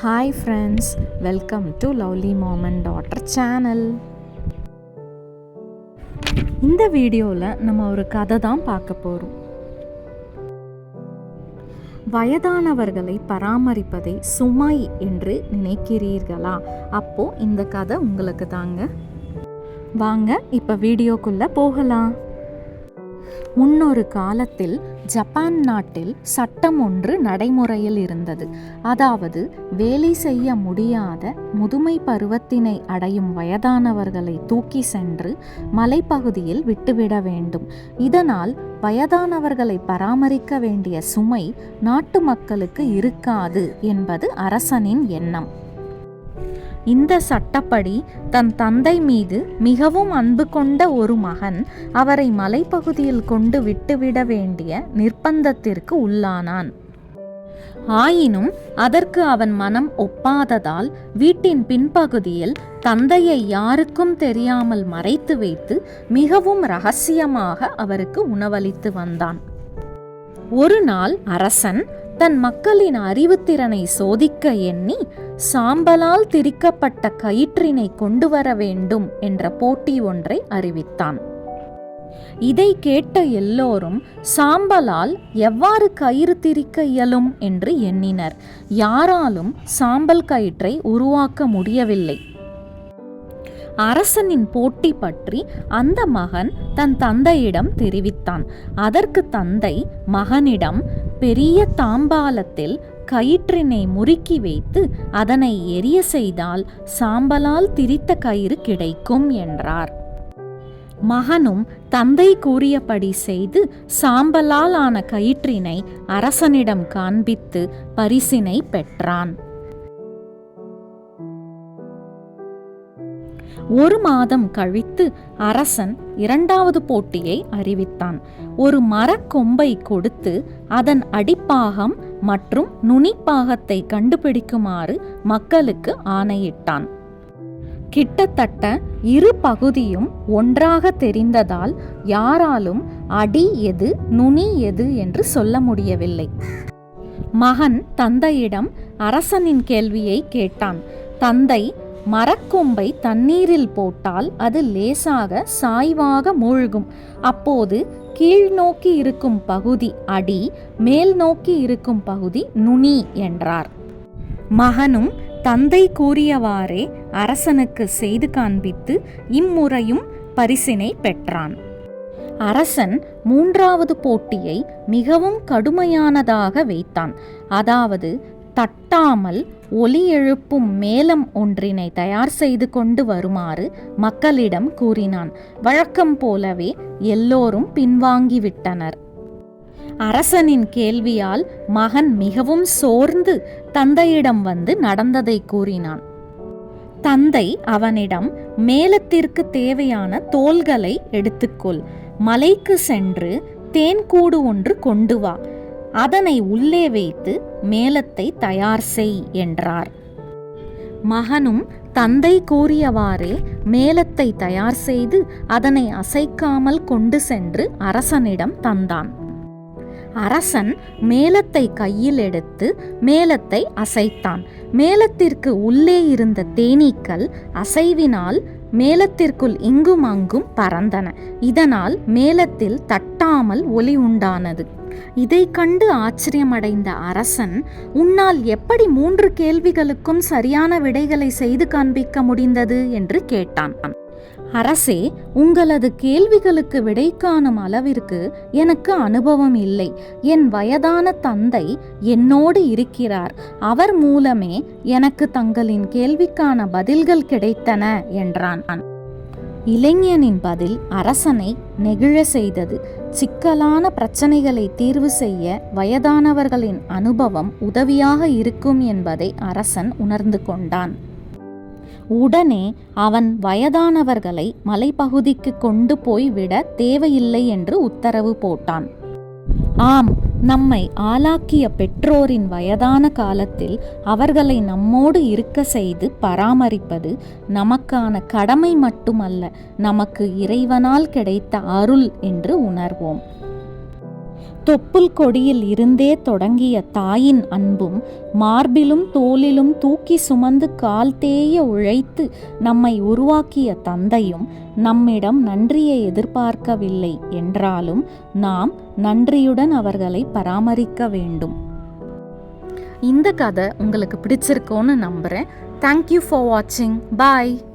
Hi friends welcome to lovely mom and daughter channel இந்த வீடியோவில் நம்ம ஒரு கதை தான் பார்க்க போகிறோம் வயதானவர்களை பராமரிப்பதை சுமை என்று நினைக்கிறீர்களா? அப்போ இந்த கதை உங்களுக்கு தாங்க. வாங்க இப்போ வீடியோக்குள்ளே போகலாம். முன்னொரு காலத்தில் ஜப்பான் நாட்டில் சட்டம் ஒன்று நடைமுறையில் இருந்தது. அதாவது வேலை செய்ய முடியாத முதுமை பருவத்தினை அடையும் வயதானவர்களை தூக்கி சென்று மலைப்பகுதியில் விட்டுவிட வேண்டும். இதனால் வயதானவர்களை பராமரிக்க வேண்டிய சுமை நாட்டு மக்களுக்கு இருக்காது என்பது அரசனின் எண்ணம். இந்த சட்டப்படி தன் தந்தை மீது மிகவும் அன்பு கொண்ட ஒரு மகன் அவரை மலைப்பகுதியில் கொண்டு விட்டுவிட வேண்டிய நிர்பந்தத்திற்கு உள்ளானான். ஆயினும் அதற்கு அவன் மனம் ஒப்பாததால் வீட்டின் பின்பகுதியில் தந்தையை யாருக்கும் தெரியாமல் மறைத்து வைத்து மிகவும் ரகசியமாக அவருக்கு உணவளித்து வந்தான். ஒரு நாள் அரசன் தன் மக்களின் அறிவுத்திறனை சோதிக்க எண்ணி சாம்பலால் திரிக்கப்பட்ட கயிற்றினை கொண்டு வர வேண்டும் என்ற போட்டி ஒன்றை அறிவித்தான். இதை கேட்ட எல்லோரும் சாம்பலால் எவ்வாறு கயிறு திரிக்க இயலும் என்று எண்ணினர். யாராலும் சாம்பல் கயிற்றை உருவாக்க முடியவில்லை. அரசனின் போட்டி பற்றி அந்த மகன் தன் தந்தையிடம் தெரிவித்தான். அதற்கு தந்தை மகனிடம் பெரிய தாம்பாலத்தில் கயிற்றினை முறுக்கி வைத்து அதனை எரிய செய்தால் சாம்பலால் திரித்த கயிறு கிடைக்கும் என்றார். மகனும் தந்தை கூறியபடி செய்து சாம்பலால் ஆன கயிற்றினை அரசனிடம் காண்பித்து பரிசினை பெற்றான். ஒரு மாதம் கழித்து அரசன் இரண்டாவது போட்டியை அறிவித்தான். ஒரு மரக்கொம்பை கொடுத்து அதன் அடிப்பாகம் மற்றும் நுனிப்பாகத்தை கண்டுபிடிக்குமாறு மக்களுக்கு ஆணையிட்டான். கிட்டத்தட்ட இரு பகுதியும் ஒன்றாக தெரிந்ததால் யாராலும் அடி எது நுனி எது என்று சொல்ல முடியவில்லை. மகன் தந்தையிடம் அரசனின் கேள்வியை கேட்டான். தந்தை மரக்கொம்பை தண்ணீரில் போட்டால் அது லேசாக சாய்வாக மூழ்கும். அப்போது கீழ் நோக்கி இருக்கும் பகுதி அடி மேல் நோக்கி இருக்கும் பகுதி நுனி என்றார். மகனும் தந்தை கூறியவாறே அரசனுக்கு செய்து காண்பித்து இம்முறையும் பரிசினை பெற்றான். அரசன் மூன்றாவது போட்டியை மிகவும் கடுமையானதாக வைத்தான். அதாவது தட்டாமல் ஒலி எழுப்பும் மேளம் ஒன்றினை தயார் செய்து கொண்டு வருமாறு மக்களிடம் கூறினான். வழக்கம் போலவே எல்லோரும் பின்வாங்கிவிட்டனர். அரசனின் கேள்வியால் மகன் மிகவும் சோர்ந்து தந்தையிடம் வந்து நடந்ததை கூறினான். தந்தை அவனிடம் மேலத்திற்கு தேவையான தோள்களை எடுத்துக்கொள். மலைக்கு சென்று தேன்கூடு ஒன்று கொண்டு வா. அதனை உள்ளே வைத்து மேலத்தை தயார் செய் என்றார். மகனும் தந்தை கூறியவாறே மேலத்தை தயார் செய்து அதனை அசைக்காமல் கொண்டு சென்று அரசனிடம் தந்தான். அரசன் மேலத்தை கையில் எடுத்து மேலத்தை அசைத்தான். மேலத்திற்கு உள்ளே இருந்த தேனீக்கள் அசைவினால் மேலத்திற்குள் இங்கும் அங்கும் பறந்தன. இதனால் மேலத்தில் தட்டாமல் ஒலி உண்டானது. இதை கண்டு ஆச்சரியமடைந்த அரசன் உன்னால் எப்படி மூன்று கேள்விகளுக்கும் சரியான விடைகளை செய்து காண்பிக்க முடிந்தது? என்று கேட்டான். அரசே உங்களது கேள்விகளுக்கு விடை காணும் அளவிற்கு எனக்கு அனுபவம் இல்லை. என் வயதான தந்தை என்னோடு இருக்கிறார். அவர் மூலமே எனக்கு தங்களின் கேள்விக்கான பதில்கள் கிடைத்தன என்றான். இளைஞனின் பதில் அரசனை நெகிழ செய்தது. சிக்கலான பிரச்சனைகளை தீர்வு செய்ய வயதானவர்களின் அனுபவம் உதவியாக இருக்கும் என்பதை அரசன் உணர்ந்து கொண்டான். உடனே அவன் வயதானவர்களை மலைப்பகுதிக்கு கொண்டு போய் விட தேவையில்லை என்று உத்தரவு போட்டான். ஆம் நம்மை ஆளாக்கிய பெற்றோரின் வயதான காலத்தில் அவர்களை நம்மோடு இருக்க செய்து பராமரிப்பது நமக்கான கடமை மட்டுமல்ல நமக்கு இறைவனால் கிடைத்த அருள் என்று உணர்வோம். தொப்புள் கொடியில் இருந்தே தொடங்கிய தாயின் அன்பும் மார்பிலும் தோளிலும் தூக்கி சுமந்து கால் தேய உழைத்து நம்மை உருவாக்கிய தந்தையும் நம்மிடம் நன்றியை எதிர்பார்க்கவில்லை என்றாலும் நாம் நன்றியுடன் அவர்களை பராமரிக்க வேண்டும். இந்த கதை உங்களுக்கு பிடிச்சிருக்கோன்னு நம்புகிறேன் தேங்க்யூ ஃபார் வாட்சிங் பாய்